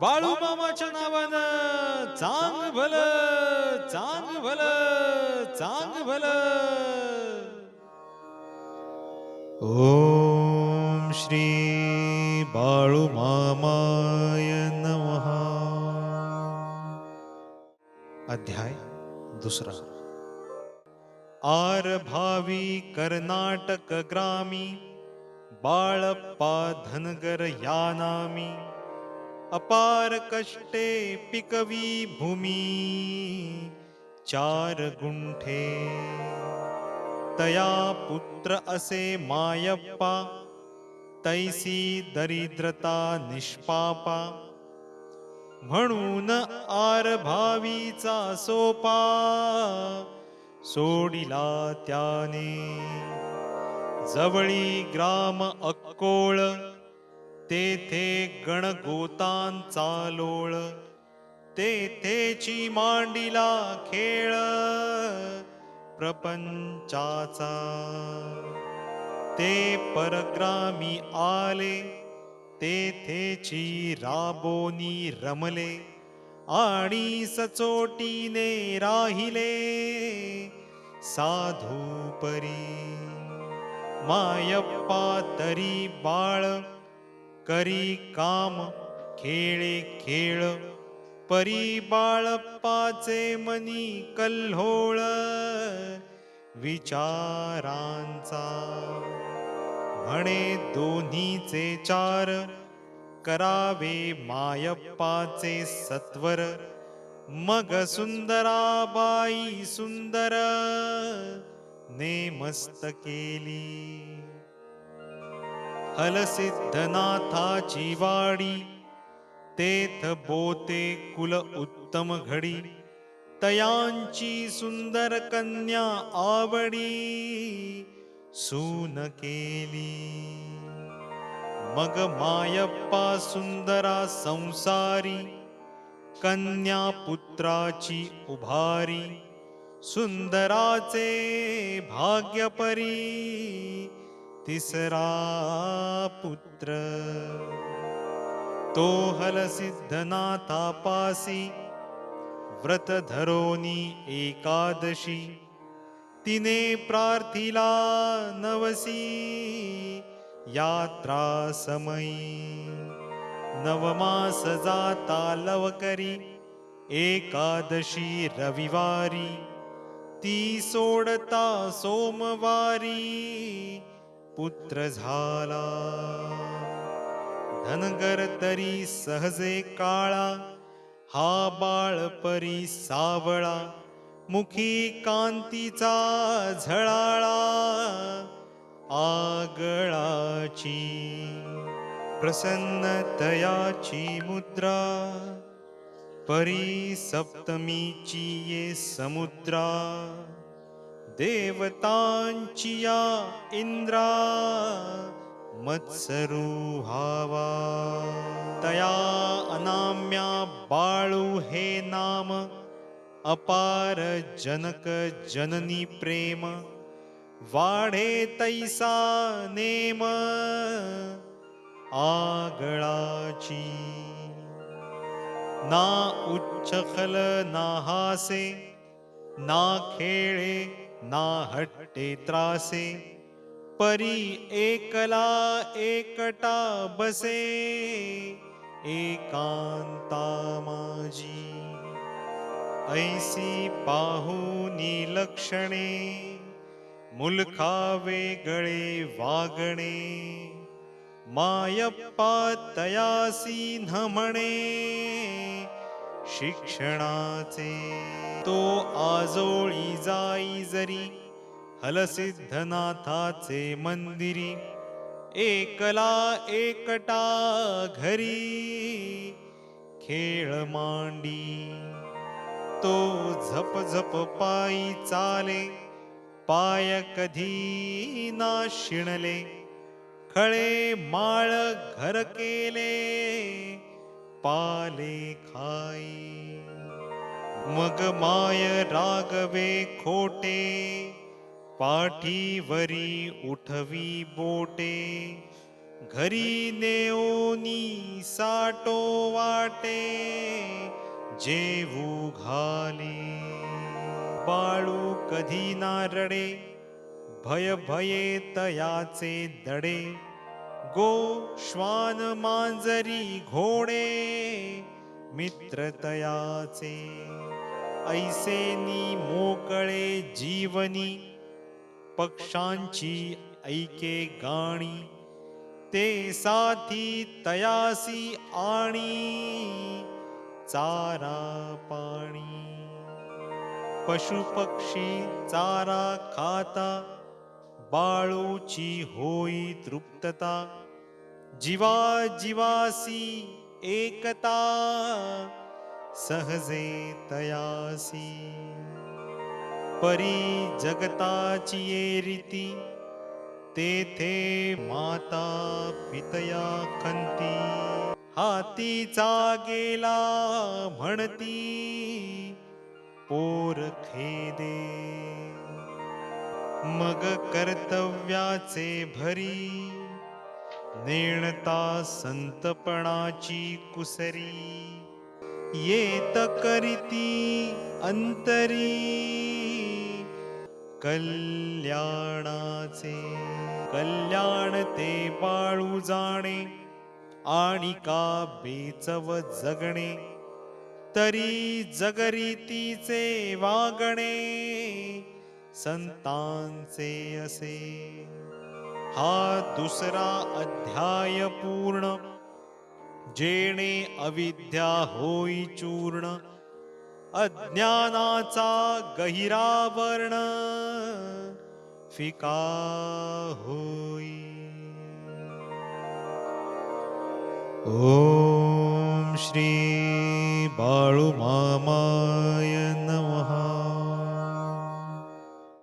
बाळू मामाच्या नावानं चांग भल चांग भल चांग भल. ओम श्री बाळू मामाय नमः. अध्याय दुसरा. आर भावी कर्नाटक ग्रामी बाळप्पा धनगर या नामी अपार कष्टे पिकवी भूमी चार गुंठे. तया पुत्र असे मायप्पा तैसी दरिद्रता निष्पापा. म्हणून आर भावीचा सोपा सोडिला त्याने. जवळी ग्राम अक्कोळ तेथे गणगोतांचा लोळ तेथेची मांडीला खेळ प्रपंचाचा. ते परग्रामी आले तेथेची राबोनी रमले आणि सचोटीने राहिले. साधू परी मायप्पा तरी बाळ करी काम खेळे खेळ परी बाळप्पाचे मनी कल्होळ विचारांचा म्हणे दोन्हीचे चार करावे मायप्पाचे सत्वर मग सुंदराबाई सुंदर नेमस्त केली. हलसिद्धनाथाची वाडी तेथ बोते कुल उत्तम घडी तयांची सुंदर कन्या आवडी सून केली. मग मायप्पा सुंदरा संसारी कन्या पुत्राची उभारी सुंदराचे भाग्यपरी तिसरा पुत्र। तो हलसिद्धनाथापासी व्रत धरोनी एकादशी। तिने प्रार्थिला नवसी यात्रा समयी। नवमास जाता लवकरी एकादशी रविवारी। ती सोडता सोमवारी पुत्र झाला. धनगर तरी सहजे काळा हा बाळ परी सावळा मुखी कांतीचा झळाळा. आगळाची प्रसन्नतयाची मुद्रा परी सप्तमीची ये समुद्रा. देवतांचिया इंद्रा मत्सरुहावा तया अनाम्या बाळू हे नाम अपार जनक जननी प्रेम। वाढे तैसा नेम आगळाची। ना उच्चखल ना हासे ना खेळे ना हट्टे त्रासे परी एकला एकटा बसे एकांता माझी. ऐसी पाहुनी लक्षणे मुलखा वेगळे वागणे मायप्पा तयासी न म्हणे शिक्षणाचे. तो आजोळी जाई जरी हलसिद्धनाथाचे मंदिरी. एकला एकटा घरी खेळ मांडी. तो झप झप पायी चाले पाय कधी ना शिणले. खळे माळ घर केले पाले खाई। मग माय रागवे खोटे पाठीवरी उठवी बोटे। घरी नेओनी साटो वाटे जेवू घाले। बाळू कधी ना रडे भय भये तयाचे दडे। गो श्वान मांजरी घोडे मित्रतयाचे. ऐसेनी मोकळे जीवनी पक्षांची ऐके गाणी. ते साथी तयासी आणि चारा पाणी. पशुपक्षी चारा खाता बाळूची होई तृप्तता जीवा जीवासी एकता सहजे तयासी परी जगताची ये रीती तेथे माता पितया खंती हातीचा गेला म्हणती पोर खेदे मग कर्तव्याचे भरी नेणता संतपणाची कुसरी. येत करीती अंतरी कल्याणाचे कल्याण ते बाळू जाणे आणि का बेचव जगणे. तरी जगरीतीचे वागणे संतांचे असे. हा दुसरा अध्याय पूर्ण. जेणे अविद्या होई चूर्ण. अज्ञानाचा गहिरा वर्ण फिका होई. ओम श्री बाळू मामाय